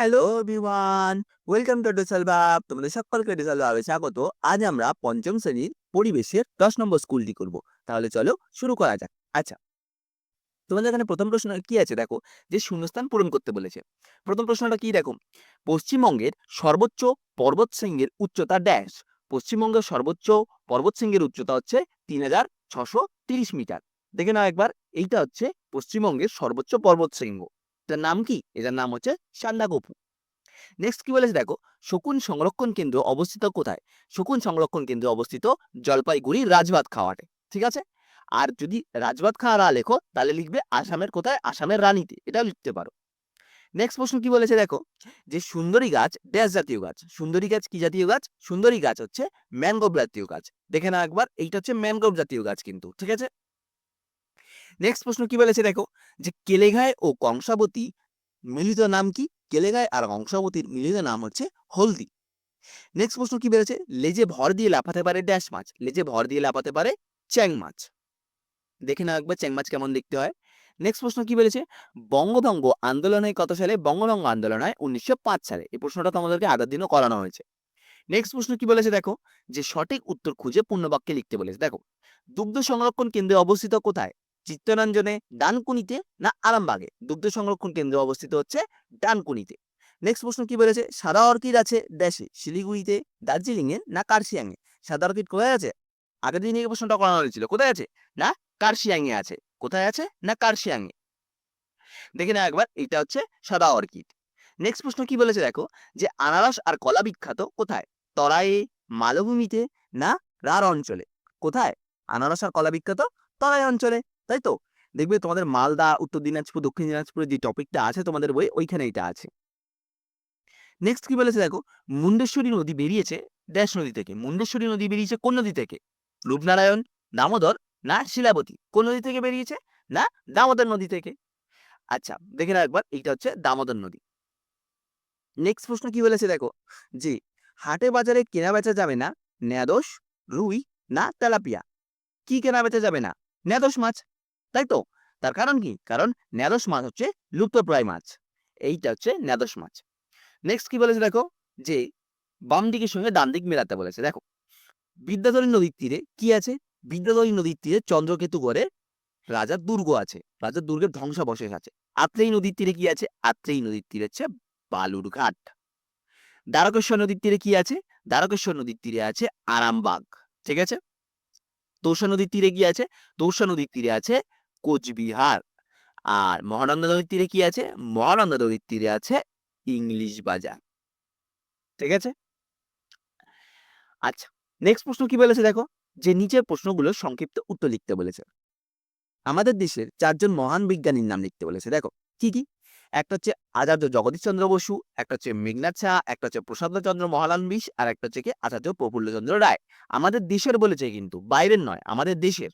Hello everyone, welcome to ডিসাল বাব তোমাদের সকলকে ডিসাল বাবে স্বাগত। আজ আমরা পঞ্চম শ্রেণির পরিবেশের দশ নম্বর স্কুলটি করব। তাহলে চলো শুরু করা যাক। আচ্ছা তোমাদের এখানে প্রথম প্রশ্ন কি আছে? দেখো, যে শূন্যস্থান পূরণ করতে বলেছে। প্রথম প্রশ্নটা কি? দেখো, পশ্চিমবঙ্গের সর্বোচ্চ পর্বতশৃঙ্গের উচ্চতা ড্যাশ পশ্চিমবঙ্গের সর্বোচ্চ পর্বতশৃঙ্গের উচ্চতা হচ্ছে তিন হাজার ছশো তিরিশ মিটার। দেখে নাও একবার, এইটা হচ্ছে পশ্চিমবঙ্গের সর্বোচ্চ পর্বতশৃঙ্গ এটার নাম কি? এটার নাম হচ্ছে সান্দাকপু নেক্সট কি বলেছে? দেখো, শকুন সংরক্ষণ কেন্দ্র অবস্থিত কোথায়? শকুন সংরক্ষণ কেন্দ্র অবস্থিত জলপাইগুড়ি রাজবাত খাওয়াটে, ঠিক আছে? আর যদি রাজবাত খাওয়ারা লেখো, তাহলে লিখবে আসামের কোথায়? আসামের রানীতে, এটাও লিখতে পারো। নেক্সট প্রশ্ন কি বলেছে? দেখো, যে সুন্দরী গাছ, ড্যাশ জাতীয় গাছ। সুন্দরী গাছ কি জাতীয় গাছ? সুন্দরী গাছ হচ্ছে ম্যানগ্রোভ জাতীয় গাছ। দেখে না একবার, এইটা হচ্ছে ম্যানগ্রোভ জাতীয় গাছ কিন্তু, ঠিক আছে? নেক্সট প্রশ্ন কি বলেছে দেখো? যে কেলেঘায় ও কংসাবতী মিলিত নাম কি? কেলেঘায় আর কংসাবতীর মিলিত নাম হচ্ছে হলদি। নেক্সট প্রশ্ন কি বলেছে? লেজে ভর দিয়ে লাফাতে পারে ড্যাশ মাছ। লেজে ভর দিয়ে লাফাতে পারে চ্যাং মাছ। দেখে না একবার চ্যাং মাছ কেমন দেখতে হয়। নেক্সট প্রশ্ন কি বলেছে? বঙ্গভঙ্গ আন্দোলনে কত সালে? বঙ্গভঙ্গ আন্দোলন হয় উনিশশো পাঁচ সালে। এই প্রশ্নটা তোমাদেরকে আগের দিনও করানো হয়েছে। নেক্সট প্রশ্ন কি বলেছে দেখো? যে সঠিক উত্তর খুঁজে পূর্ণবাক্যে লিখতে বলেছে। দেখো, দুগ্ধ সংরক্ষণ কেন্দ্রে অবস্থিত কোথায়? চিত্তরঞ্জনে ডানকুনিতে না আরামবাগে? দুগ্ধ সংরক্ষণ কেন্দ্র অবস্থিত হচ্ছে ডানকুনিতে। নেক্সট প্রশ্ন কি বলেছে? সাদা অর্কিড আছে দেশে শিলিগুড়িতে দার্জিলিং এ না কার্শিয়াং এ সাদা অর্কিড কোথায় আছে? আগের দিন এই প্রশ্নটা করানো হয়েছিল। কোথায় আছে? না কার্শিয়াং এ আছে। কোথায় আছে? না কার্শিয়াং এ দেখে না একবার, এটা হচ্ছে সাদা অর্কিড। নেক্সট প্রশ্ন কি বলেছে দেখো? যে আনারস আর কলা বিখ্যাত কোথায়? তরায়ে মালভূমিতে না রার অঞ্চলে? কোথায়? আনারস আর কলা বিখ্যাত তরাই অঞ্চলে। তাই তো? দেখবে তোমাদের মালদা, উত্তর দিনাজপুর, দক্ষিণ দিনাজপুরের যে টপিকটা আছে তোমাদের বই ওইখানে এটা আছে। নেক্সট কি বলেছে দেখো? মুন্ডেশ্বরী নদী বেরিয়েছে ড্যাশ নদী থেকে। মুন্ডেশ্বরী নদী বেরিয়েছে কোন নদী থেকে? রূপনারায়ণ, দামোদর না শিলাবতী? কোন নদী থেকে বেরিয়েছে? না দামোদর নদী থেকে। আচ্ছা দেখে না একবার, এইটা হচ্ছে দামোদর নদী। নেক্সট প্রশ্ন কি বলেছে দেখো? যে হাটে বাজারে কেনা বেচা যাবে না ন্যাদোষ রুই না তেলাপিয়া। কি কেনা বেচা যাবে না? ন্যাদোষ মাছ। তাই তো? তার কারণ কি? কারণ ন্যাদোষ মাছ হচ্ছে লুপ্তপ্রায় মাছ। এইটা হচ্ছে ন্যাদোষ মাছ। নেক্সট কি বলেছে দেখো? যে বাম দিকের সঙ্গে ডান দিক মেলাতে বলেছে। দেখো, বিদ্যাধরী নদীর তীরে কি আছে? বিদ্যাধরী নদীর তীরে চন্দ্রকেতু গড়ে রাজার দুর্গ আছে। রাজার দুর্গের ধ্বংসাবশেষ আছে। আত্রেই নদীর তীরে কি আছে? আত্রেই নদীর তীরে হচ্ছে বালুরঘাট দ্বারকেশ্বর নদীর তীরে কি আছে? দ্বারকেশ্বর নদীর তীরে আছে আরামবাগ। ঠিক আছে? তোষা নদীর তীরে কি আছে? তোষা নদীর তীরে আছে কোচবিহার। আর মহানন্দা নদীর তীরে কি আছে? মহানন্দা নদীর তীরে আছে ইংলিশ বাজার। ঠিক আছে? আচ্ছা নেক্সট প্রশ্ন কি বলেছে দেখো? যে নিচের প্রশ্নগুলো সংক্ষিপ্ত উত্তর লিখতে বলেছে। আমাদের দেশের চারজন মহান বিজ্ঞানীর নাম লিখতে বলেছে। দেখো, কি কি? একটা হচ্ছে আচার্য জগদীশ চন্দ্র বসু, একটা হচ্ছে মেঘনাথ শাহ একটা হচ্ছে প্রসাদ চন্দ্র মহালানবিশ আর একটা হচ্ছে কি আচার্য প্রফুল্লচন্দ্র রায়। আমাদের দেশের বলেছে কিন্তু, বাইরের নয়, আমাদের দেশের।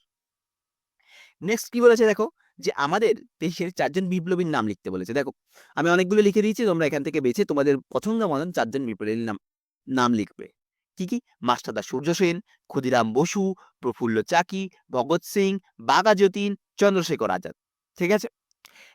নেক্সট কি বলেছে দেখো? যে আমাদের দেশের চারজন বিপ্লবীর নাম লিখতে বলেছে। দেখো, আমি অনেকগুলো লিখে দিয়েছি, তোমরা এখান থেকে বেছে তোমাদের পছন্দ মতন চারজন বিপ্লবীর নাম নাম লিখবে। কি কি? মাস্টারদা সূর্য সেন, ক্ষুদিরাম বসু, প্রফুল্ল চাকি, ভগৎ সিং, বাঘা যতীন, চন্দ্রশেখর আজাদ। ঠিক আছে?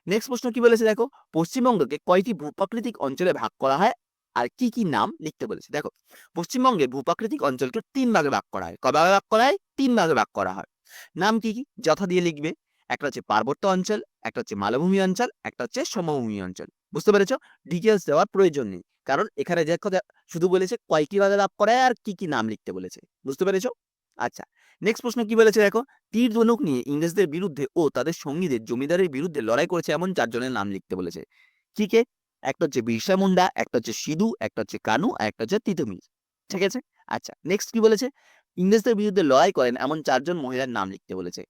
নেক্সট প্রশ্ন কি বলেছে দেখো? পশ্চিমবঙ্গকে কয়টি ভূপ্রাকৃতিক অঞ্চলে ভাগ করা হয় আর কি কি নাম লিখতে বলেছে? দেখো, পশ্চিমবঙ্গের ভূপ্রাকৃতিক অঞ্চলকে তিন ভাগে ভাগ করা হয়। কবে ভাগে ভাগ করা হয়? তিন ভাগে ভাগ করা হয়। নাম কি কি? যথা দিয়ে লিখবে। একটা হচ্ছে পার্বত্য অঞ্চল, একটা হচ্ছে মালভূমি অঞ্চল, একটা হচ্ছে সমভূমি অঞ্চল। বুঝতে পেরেছ? ডিটেলস দেওয়ার প্রয়োজন নেই। কারণ এখানে যে শুধু বলেছে কয়টি ভাগে ভাগ করা আর কি কি নাম লিখতে বলেছে। বুঝতে পেরেছ? আচ্ছা নেক্সট প্রশ্ন কি বলেছে দেখো? তীর ধনুক নিয়ে ইংরেজদের বিরুদ্ধে ও তাদের সঙ্গীদের জমিদারের বিরুদ্ধে লড়াই করেছে এমন চারজনের নাম লিখতে বলেছে। কি কে? একটা হচ্ছে বিরসা মুন্ডা, একটা হচ্ছে সিধু, একটা হচ্ছে কানু, আর একটা হচ্ছে তিতুমির। ঠিক আছে? আচ্ছা নেক্সট কি বলেছে? ইংরেজদের বিরুদ্ধে লড়াই করেন এমন চারজন মহিলার নাম লিখতে বলেছে।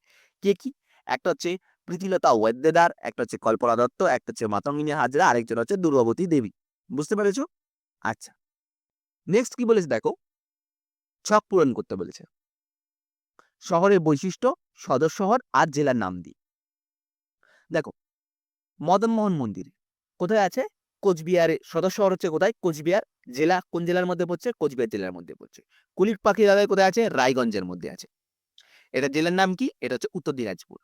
কে কি? একটা হচ্ছে প্রীতিলতা ওয়েদ্দেদার একটা হচ্ছে কল্পনা দত্ত, একটা হচ্ছে মাতঙ্গিনী হাজরা, আরেকজন হচ্ছে দুর্গাবতী দেবী। বুঝতে পেরেছ? আচ্ছা। নেক্সট কি বলেছে দেখো? ছক পূরণ করতে বলেছে। শহরের বৈশিষ্ট্য, সদর শহর আর জেলার নাম দিই দেখো, মদনমোহন মন্দির। কোথায় আছে? কোচবিহারে সদর শহর হচ্ছে কোথায়? কোচবিহার জেলা কোন জেলার মধ্যে পড়ছে? কোচবিহার জেলার মধ্যে পড়ছে। কুলিক পাখি দাদায় কোথায় আছে? রায়গঞ্জের মধ্যে আছে। এটা জেলার নাম কি? এটা হচ্ছে উত্তর দিনাজপুর।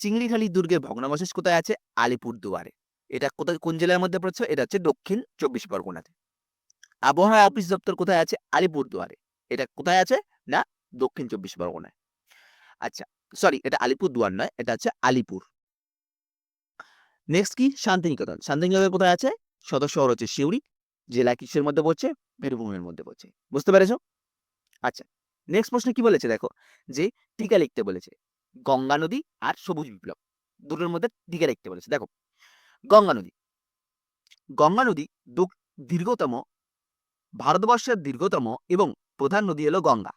চিংড়িখালি দুর্গের ভগ্নাবশেষ কোথায় আছে? আলিপুর দুয়ারে এটা কোথায়, কোন জেলার মধ্যে পড়ছে? এটা হচ্ছে দক্ষিণ চব্বিশ পরগনাতে। আবহাওয়া অফিস দপ্তর কোথায় আছে? আলিপুরদুয়ারে। এটা কোথায় আছে? না, দক্ষিণ চব্বিশ পরগনায়। আচ্ছা সরি এটা আলিপুরদুয়ার নয়, এটা হচ্ছে আলিপুর। নেক্সট কি? শান্তিনিকেতন। শান্তিনিকেতন কোথায় আছে? সদর শহর হচ্ছে সিউড়ি জেলা কিসের মধ্যে পড়ছে? বীরভূমের মধ্যে পড়ছে। বুঝতে পেরেছ? আচ্ছা নেক্সট প্রশ্ন কি বলেছে দেখো? যে টিকা লিখতে বলেছে। গঙ্গা নদী আর সবুজ বিপ্লব। দুটোর মধ্যে টিকা লিখতে বলেছে। দেখো, গঙ্গা নদী। গঙ্গা নদী দীর্ঘতম, ভারতবর্ষের দীর্ঘতম এবং প্রধান নদী হলো গঙ্গা।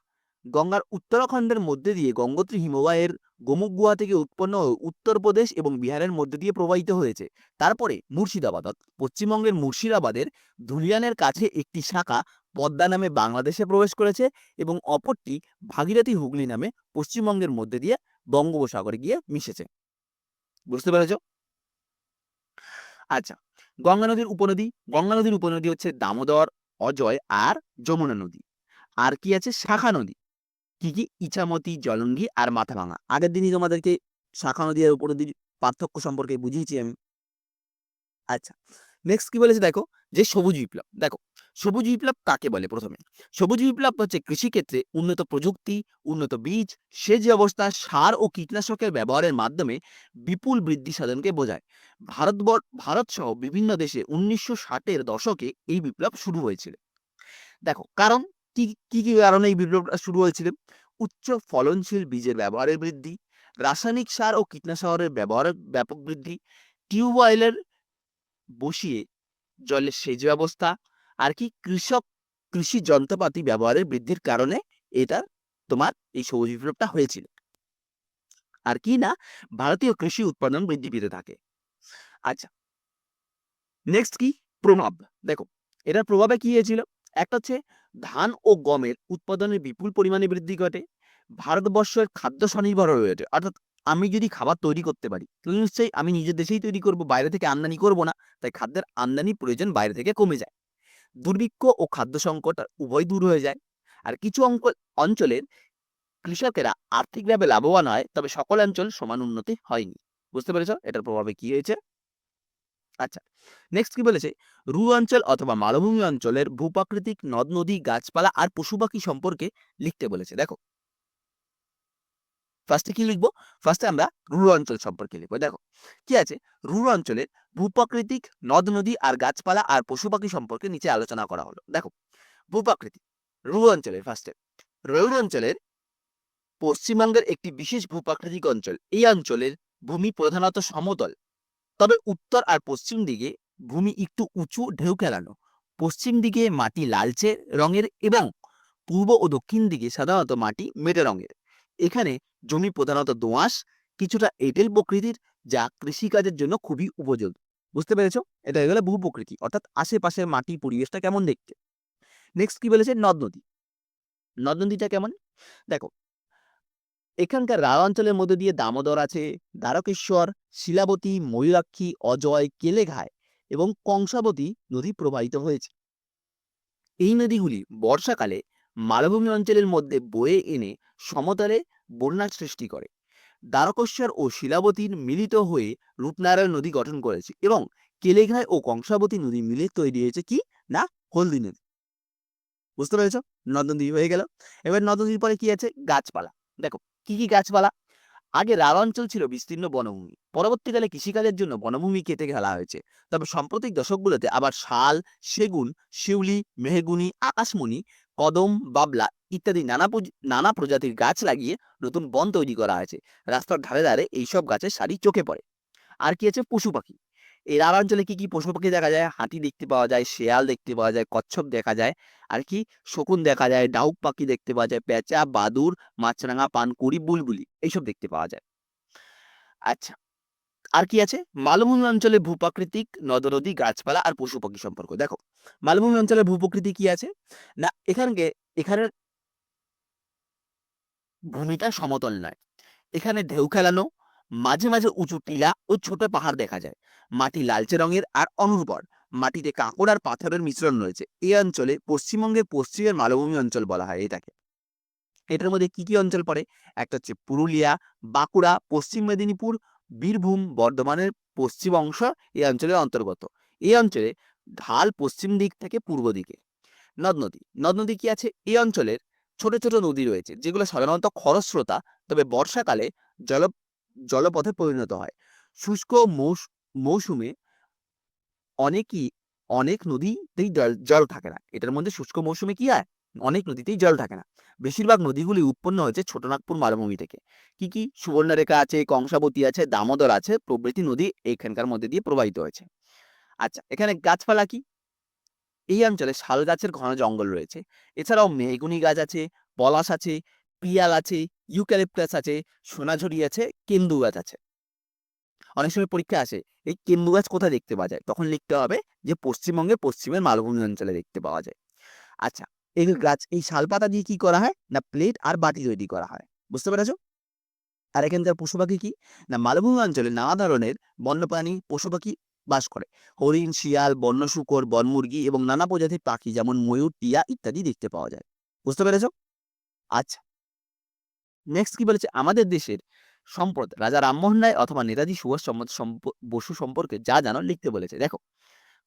গঙ্গার উত্তরাখণ্ডের মধ্যে দিয়ে গঙ্গোত্রী হিমবাহের গোমুখ গুহা থেকে উৎপন্ন উত্তরপ্রদেশ এবং বিহারের মধ্যে দিয়ে প্রবাহিত হয়েছে। তারপরে মুর্শিদাবাদ, পশ্চিমবঙ্গের মুর্শিদাবাদের ধুলিয়ানের কাছে একটি শাখা পদ্মা নামে বাংলাদেশে প্রবেশ করেছে এবং অপরটি ভাগীরথী হুগলি নামে পশ্চিমবঙ্গের মধ্যে দিয়ে বঙ্গোপসাগরে গিয়ে মিশেছে। বুঝতে পেরেছ? আচ্ছা গঙ্গা নদীর উপনদী। গঙ্গা নদীর উপনদী হচ্ছে দামোদর, অজয় আর যমুনা নদী। আর কি আছে? শাখা নদী। কি কি ইছামতি জলঙ্গি আর মাথাভাঙা আগের দিনই তোমাদেরকে শাখা নদী আর উপনদীর পার্থক্য সম্পর্কে বুঝিয়েছি আমি। আচ্ছা নেক্সট কি বলেছে দেখো? যে সবুজ বিপ্লব। দেখো, সবুজ বিপ্লব কাকে বলে প্রথমে? সবুজ বিপ্লব হচ্ছে কৃষিক্ষেত্রে উন্নত প্রযুক্তি, উন্নত বীজ, সেচ ব্যবস্থা, সার ও কীটনাশকের ব্যবহারের মাধ্যমে বিপুল বৃদ্ধি সাধনকে বোঝায়। ভারতবর ভারত সহ বিভিন্ন দেশে উনিশশো ষাটের দশকে এই বিপ্লব শুরু হয়েছিল। দেখো, কারণ কি কি কারণে এই বিপ্লবটা শুরু হয়েছিল? উচ্চ ফলনশীল বীজের ব্যবহারের বৃদ্ধি, রাসায়নিক সার ও কীটনাশকের ব্যবহারের ব্যাপক বৃদ্ধি টিউবওয়েলের বসিয়ে জলের সেচ ব্যবস্থা, আর কি কৃষক কৃষি যন্ত্রপাতি ব্যবহারের বৃদ্ধির কারণে এটা তোমার এই সবুজ বিপ্লবটা হয়েছিল। আর কি না, ভারতীয় কৃষি উৎপাদন বৃদ্ধি পেতে থাকে। আচ্ছা। নেক্সট কি? প্রভাব। দেখো, এটার প্রভাবে কি হয়েছিল? একটা হচ্ছে ধান ও গমের উৎপাদনের বিপুল পরিমাণে বৃদ্ধি ঘটে। ভারতবর্ষের খাদ্য স্বনির্ভর হয়ে ওঠে। অর্থাৎ আমি যদি খাবার তৈরি করতে পারি তাহলে নিশ্চয়ই আমি নিজের দেশেই তৈরি করব, বাইরে থেকে আমদানি করব না। তাই খাদ্যের আমদানি প্রয়োজন বাইরে থেকে কমে যায়। দুর্ভিক্ষ ও খাদ্য সংকট উভয় দূর হয়ে যায়। আর কিছু অঞ্চলের কৃষকেরা আর্থিকভাবে লাভবান হয়, তবে সকল অঞ্চল সমান উন্নতি হয়নি। বুঝতে পেরেছ? এটার প্রভাবে কি হয়েছে? আচ্ছা নেক্সট কি বলেছে? রু অঞ্চল অথবা মালভূমি অঞ্চলের ভূপ্রাকৃতিক নদ, নদী, গাছপালা আর পশু পাখি সম্পর্কে লিখতে বলেছে। দেখো। ফার্স্টে কি লিখব? ফার্স্টে আমরা রুরু অঞ্চল সম্পর্কে লিখব। দেখো, কি আছে? রুরু অঞ্চলের ভূপ্রাকৃতিক নদ, নদী আর গাছপালা আর পশু পাখি সম্পর্কে নিচে আলোচনা করা হলো। দেখো ভূপ্রাকৃতিক রুরু অঞ্চলের ফার্স্টে রুরু অঞ্চলের পশ্চিমবঙ্গের একটি বিশেষ ভূপ্রাকৃতিক অঞ্চল, এই অঞ্চলের ভূমি প্রধানত সমতল। তবে উত্তর আর পশ্চিম দিকে ভূমি একটু উঁচু ঢেউ খেলানো। পশ্চিম দিকে মাটি লালচে রঙের এবং পূর্ব ও দক্ষিণ দিকে সাধারণত মাটি মেটে রঙের। এখানে জমি প্রধানত দোঁয়াশ কিছুটা এঁটেল প্রকৃতির, যা কৃষিকাজের জন্য খুবই উপযোগী। বুঝতে পেরেছ? এটা হয়ে গেল ভূ প্রকৃতি। অর্থাৎ আশেপাশের মাটির পরিবেশটা কেমন দেখতে? নেক্সট কি বলেছে? নদ নদী। নদ নদীটা কেমন? দেখো এখানকার রাঢ় অঞ্চলের মধ্যে দিয়ে দামোদর আছে, দ্বারকেশ্বর, শিলাবতী, ময়ূরাক্ষী, অজয়, কেলেঘায় এবং কংসাবতী নদী প্রবাহিত হয়েছে। এই নদীগুলি বর্ষাকালে মালভূমি অঞ্চলের মধ্যে বয়ে এনে সমতলে বন্যার সৃষ্টি করে। দ্বারকেশ্বর ও শিলাবতীর মিলিত হয়ে রূপনারায়ণ নদী গঠন করেছে এবং কেলেঘায় ও কংসাবতী নদী মিলে তৈরি হয়েছে কি না হলদি নদী। বুঝতে পেরেছ? নদ নদী হয়ে গেল। এবার নদ নদীর পরে কি আছে? গাছপালা। দেখো কি কি গাছপালা আগে রাঢ় অঞ্চল ছিল বিস্তীর্ণ বনভূমি। পরবর্তীকালে কৃষিকাজের জন্য বনভূমি কেটে ফেলা হয়েছে। তবে সাম্প্রতিক দশকগুলোতে আবার শাল, সেগুন, শিউলি, মেহগুনি, আকাশমণি, কদম, বাবলা ইত্যাদি নানা নানা প্রজাতির গাছ লাগিয়ে নতুন বন তৈরি করা হয়েছে। রাস্তার ধারে ধারে এইসব গাছের সারি চোখে পড়ে। আর কি আছে? পশু পাখি। এই অঞ্চলে কি কি পশু পাখি দেখা যায়? হাতি দেখতে পাওয়া যায়, শেয়াল দেখতে পাওয়া যায়, কচ্ছপ দেখা যায়, আর কি শকুন দেখা যায়, ডাউক পাখি দেখতে পাওয়া যায়, পেঁচা বাদুর মাছরাঙা, পানকুড়ি, বুলবুলি এইসব দেখতে পাওয়া যায়। আচ্ছা আর কি আছে? মালভূমি অঞ্চলে ভূপ্রাকৃতিক নদ, নদী, গাছপালা আর পশু পাখি সম্পর্ক। দেখো, মালভূমি অঞ্চলে ভূপ্রকৃতি কি আছে? না, এখানকে, এখানের ভূমিটা সমতল নয়। এখানে ঢেউ খেলানো মাঝে মাঝে উঁচু টিলা ও ছোট পাহাড় দেখা যায়। মাটি লালচে রঙের আর অনুর্বর। মাটিতে কাঁকড় আর পাথরের মিশ্রণ রয়েছে। এই অঞ্চলে পশ্চিমবঙ্গের পশ্চিমের মালভূমি অঞ্চল বলা হয় এটাকে। এটার মধ্যে কি কি অঞ্চল পড়ে? একটা হচ্ছে পুরুলিয়া, বাঁকুড়া, পশ্চিম মেদিনীপুর, বীরভূম, বর্ধমানের পশ্চিম অংশ এই অঞ্চলের অন্তর্গত। এই অঞ্চলে ঢাল পশ্চিম দিক থেকে পূর্ব দিকে। নদ নদী। নদ নদী কি আছে? এই অঞ্চলের ছোট ছোট নদী রয়েছে, যেগুলো সাধারণত খরস্রোতা, তবে বর্ষাকালে জল জলপথে পরিণত হয়। শুষ্ক মৌসুমে অনেকই, অনেক নদীতেই জল থাকে না। এটার মধ্যে শুষ্ক মৌসুমে কি হয়? অনেক নদীতেই জল থাকে না। বেশিরভাগ নদীগুলি উৎপন্ন হয়েছে ছোটনাগপুর মালভূমি থেকে। কি কি? সুবর্ণরেখা আছে, কংসাবতী আছে, দামোদর আছে, প্রভৃতি নদী এখানকার মধ্যে দিয়ে প্রবাহিত হয়েছে। আচ্ছা এখানে গাছপালা কি? এই অঞ্চলে শাল গাছের ঘন জঙ্গল রয়েছে। এছাড়াও মেহগুনি গাছ আছে, পলাশ আছে পিয়াল আছে, ইউক্যালিপটাস আছে, সোনাঝুরি আছে কেন্দু গাছ আছে। অনেক সময় পরীক্ষা আসে, এই কেন্দু গাছ কোথায় দেখতে পাওয়া যায়? তখন লিখতে হবে যে পশ্চিমবঙ্গের পশ্চিমের মালভূমি অঞ্চলে দেখতে পাওয়া যায়। আচ্ছা এই গাছ, এই শালপাতা দিয়ে কি করা হয়? না প্লেট আর বাটি তৈরি করা হয়? বুঝতে পেরেছ? আর এখানকার পশু পাখি কি? না মালভূমি অঞ্চলে নানা ধরনের বন্যপ্রাণী পশু পাখি বাস করে। হরিণ, শিয়াল, বন্য শুকর বনমুরগি এবং নানা প্রজাতির পাখি যেমন ময়ূর, টিয়া ইত্যাদি দেখতে পাওয়া যায়। বুঝতে পেরেছ? আচ্ছা নেক্সট কি বলেছে? আমাদের দেশের সম্পদ রাজা রামমোহন রায় অথবা নেতাজি সম্প- বসু সম্পর্কে যা জানো লিখতে বলেছে। দেখো,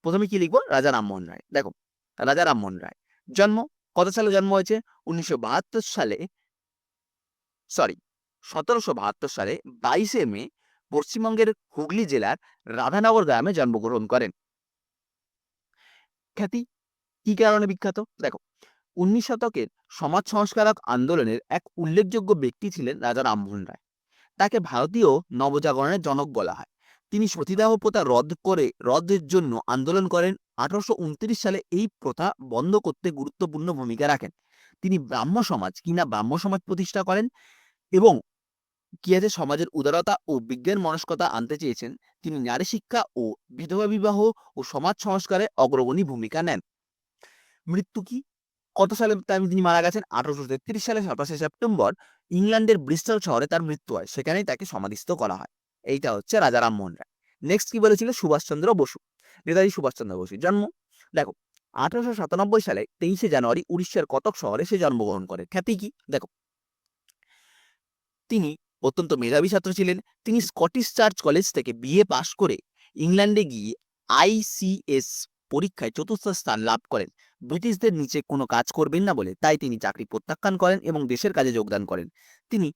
প্রথমে কি লিখব? রাজা রামমোহন রায়। দেখো, রাজা রামমোহন রায়। জন্ম, কত সালে জন্ম হয়েছে? উনিশশো বাহাত্তর সালে সরি সতেরোশো বাহাত্তর সালে বাইশে মে পশ্চিমবঙ্গের হুগলি জেলার রাধানগর গ্রামে জন্মগ্রহণ করেন। খ্যাতি? কি কারণে বিখ্যাত? দেখো উনিশ শতকের সমাজ সংস্কারক আন্দোলনের এক উল্লেখযোগ্য ব্যক্তি ছিলেন রাজা রামমোহন রায়। তাকে ভারতীয় নবজাগরণের জনক বলা হয়। তিনি সতীদাহ প্রথা রদ করে রদের জন্য আন্দোলন করেন। আঠারোশো উনত্রিশ সালে এই প্রথা বন্ধ করতে গুরুত্বপূর্ণ ভূমিকা রাখেন। তিনি ব্রাহ্ম সমাজ কিনা ব্রাহ্ম সমাজ প্রতিষ্ঠা করেন এবং কি আছে সমাজের উদারতা ও বিজ্ঞান মনস্কতা আনতে চেয়েছেন। তিনি নারী শিক্ষা ও বিধবা বিবাহ ও সমাজ সংস্কারে অগ্রগণী ভূমিকা নেন। মৃত্যু কি? কত সালে তিনি মারা গেছেন? আঠারোশো তেত্রিশ সালে সাতাশে সেপ্টেম্বর, ইংল্যান্ডের ব্রিস্টল শহরে তার মৃত্যু হয়। সেখানেই তাকে সমাধিস্থ করা হয়। এইটা হচ্ছে রাজা রামমোহন রায়। নেক্সট কি বলেছিল? সুভাষচন্দ্র বসু। নেতাজি সুভাষচন্দ্র বসু জন্ম। দেখো, আঠারোশো সাতানব্বই সালে তেইশে জানুয়ারি উড়িষ্যার কটক শহরে সে জন্মগ্রহণ করে। খ্যাতি কি? দেখো, তিনি অত্যন্ত মেধাবী ছাত্র ছিলেন। তিনি স্কটিশ চার্চ কলেজ থেকে বিএ পাশ করে ইংল্যান্ডে গিয়ে আইসিএস পরীক্ষায় চতুর্থ স্থান লাভ করেন। ব্রিটিশদের নিচে কোনো কাজ করবেন না বলে তাই তিনি চাকরি প্রত্যাখ্যান করেন এবং দেশের কাজে যোগদান করেন। তিনি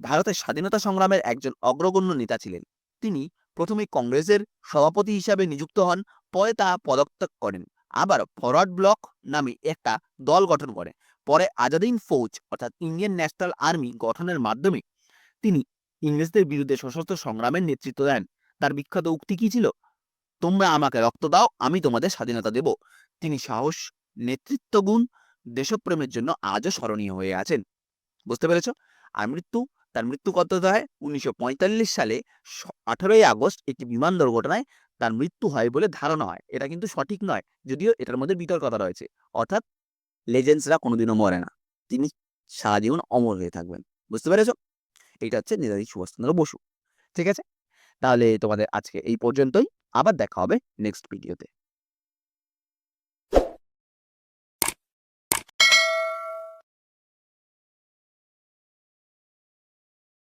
ভারতের স্বাধীনতা সংগ্রামের একজন অগ্রগণ্য নেতা ছিলেন। তিনি প্রথমে কংগ্রেসের সভাপতি হিসাবে নিযুক্ত হন, পরে তা পদত্যাগ করেন। আবার ফরওয়ার্ড ব্লক নামে একটা দল গঠন করেন। পরে আজাদিন ফৌজ অর্থাৎ ইন্ডিয়ান ন্যাশনাল আর্মি গঠনের মাধ্যমে তিনি ইংরেজদের বিরুদ্ধে সশস্ত্র সংগ্রামের নেতৃত্ব দেন। তার বিখ্যাত উক্তি কি ছিল? তোমরা আমাকে রক্ত দাও, আমি তোমাদের স্বাধীনতা দেব। তিনি সাহস, নেতৃত্ব, গুণ, দেশপ্রেমের জন্য আজও স্মরণীয় হয়ে আছেন। বুঝতে পেরেছ? আর মৃত্যু, তার মৃত্যু কত হয়? উনিশশো সালে আঠারোই আগস্ট একটি বিমান দুর্ঘটনায় তার মৃত্যু হয় বলে ধারণা হয়। এটা কিন্তু সঠিক নয়, যদিও এটার মধ্যে বিতর্কতা রয়েছে। অর্থাৎ লেজেন্ডসরা কোনোদিনও মরে না। তিনি সারা জীবন অমর হয়ে থাকবেন। বুঝতে পেরেছ? এটা হচ্ছে নেতাজি সুভাষচন্দ্র বসু। ঠিক আছে? তাহলে তোমাদের আজকে এই পর্যন্তই। আবার দেখা হবে নেক্সট ভিডিওতে